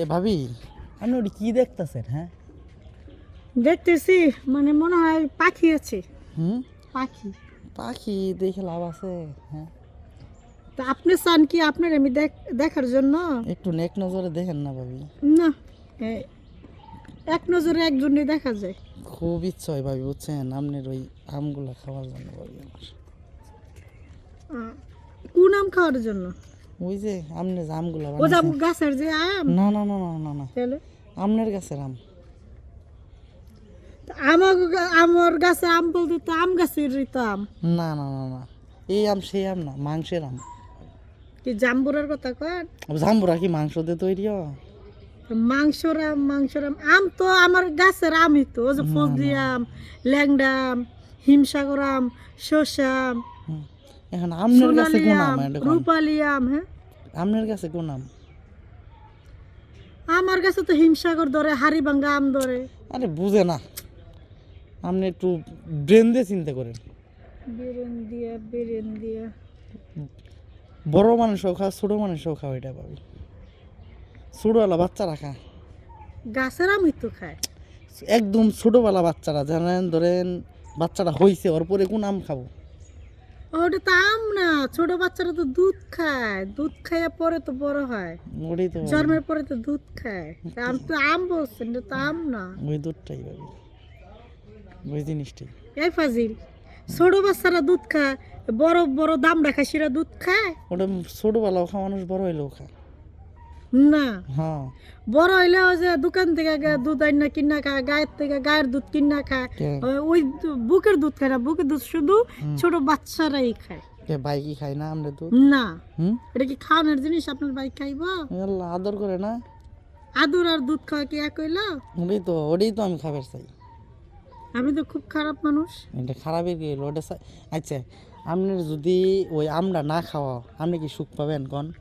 এ ভাবি। আপনি ওটি কি দেখতেছেন হ্যাঁ? দেখতেছি মানে মনে হয় পাখি আছে। হুম? পাখি। পাখি দেখে লাভ আছে হ্যাঁ। তা আপনি চান কি আপনার আমি দেখ- দেখার জন্য? একটু নেক নজরে দেখেন না ভাবি। না এক নজরে একজনই দেখা যায়। খুব ইচ্ছা হয় ভাবি বুঝছেন? আপনার ওই আমগুলো খাওয়ার জন্য ভাবি আমার। কোন আম খাওয়ার জন্য? ওই যে আমনে যে আমগুলো ও যে গাছের যে আম? না না না না না না। তাহলে? আমনের গাছের আম। আমার আমার গাছে আম বলতে তো আম গাছেরই তো আম। না না না না। এই আম সেই আম না মাংসের আম। কি জাম্বুরার কথা কন জাম্বুরা কি মাংস দিয়ে তৈরি হয়? মাংসর আম মাংসর আম। আম তো আমার গাছের আমই তো ও যে ফজলি আম ল্যাংডা আম হিমসাগর আম শসা আম। এখন আমনের সোনালি কোন আম রূপালি আম হ্যাঁ? আমনের কাছে কোন আম? আমার কাছে তো হিমসাগর ধরে হাড়িভাঙ্গা আম ধরে। আরে বুঝে না। আপনি একটু ব্রেন দিয়ে চিন্তা করেন। বিরেন দিয়া ব্রেন দিয়া। বড় মানুষও খা ছোট মানুষও খাও এটা পাবি। ছোটবেলা বাচ্চারা খা। গাছের আমি তো খায়। একদম ছোটবেলা বাচ্চারা জানেন ধরেন বাচ্চাটা হইছে ওর পরে কোন আম খাব? ওটা তো আম না ছোট বাচ্চারা তো দুধ খায়। দুধ খাইয়া পরে তো বড় হয়। জন্মের পরে তো দুধ খায়। আম তো আম বলছেন এটা তো আম না। ওই দুধটাই ভাবি। ওই জিনিসটাই। এই ফাজিল ছোট বাচ্চারা দুধ খায় বড় বড় দাম রাখা সেটা দুধ খায়। ওটা ছোটবেলাও মানুষ বড় হইলেও খা না। হ্যাঁ। বড় হইলেও যে দোকান থেকে দুধ আইনা কিনা খায় গায়ের থেকে গায়ের দুধ কিনা খায়। ওই- ওই বুকের দুধ খায় না বুকের দুধ শুধু ছোট বাচ্চারাই খায়। কে খাই না আমরা দুধ? না। এটা কি খাওয়ানোর জিনিস? আপনার ভাই খাইব? আল্লাহ আদর করে না। আদুর আর দুধ খাওয়া কি এক হইল? ওটাই তো ওটাই তো আমি খাবার চাই। আমি তো খুব খারাপ মানুষ। এটা কি ওটা আচ্ছা আপনি যদি ওই আমরা না খাওয়া আপনি কি সুখ পাবেন কোন?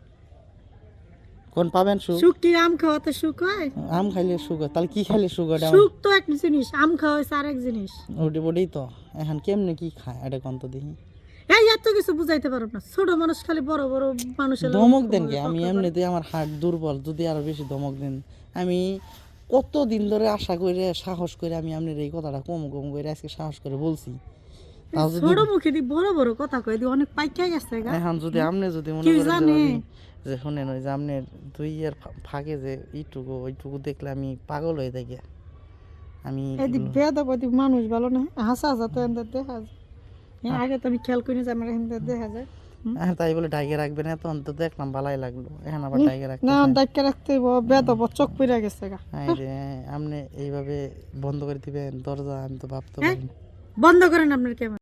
কোন পাবেন সুখ? আম খাওয়াতে সুখ হয়? আম খাইলে সুখ হয়। তাহলে কি খাইলে সুখ হয়? সুখ তো এক জিনিস আম খাওয়া হয়েছে আরেক জিনিস। ওটি ওটাই তো। এখন কেমনে কি খায়? এটা কোন তো দেখি। এই এত কিছু বুঝাইতে পারো না। ছোট মানুষ খালি বড় বড় মানুষের ধমক দেন কি? আমি এমনিতে আমার হার্ট দুর্বল যদি আরও বেশি ধমক দেন। আমি কত দিন ধরে আশা করে সাহস করে আমি আপনার এই কথাটা কম কম করে আজকে সাহস করে বলছি। ছোট মুখে দি বড় বড় কথা কই দি অনেক পাইকা গেছে গা। এখন যদি আপনি যদি মনে করেন যে শুনেন ওই যে আপনার দুই ফা- ফাঁকে যে এইটুকু ওইটুকু দেখলে আমি পাগল হয়ে থাকি আমি এদি বেদাবাদি মানুষ ভালো না? হাসা হাসা তো এমনি দেখা যায়। হ্যাঁ, আগে তো আমি খেয়াল করি যে আমার এমনি দেখা যায়। হ্যাঁ, তাই বলে ডাইকে রাখবেন এত অন্তত দেখলাম ভালাই লাগল। এখন আবার ডাইকে রাখতে না ডাক্তার রাখতে বেদাব চোখ পইরা গেছে গা। হ্যাঁ রে আপনি এইভাবে বন্ধ করে দিবেন দরজা আমি তো ভাবতে? পারি বন্ধ করেন আপনার ক্যামেরা।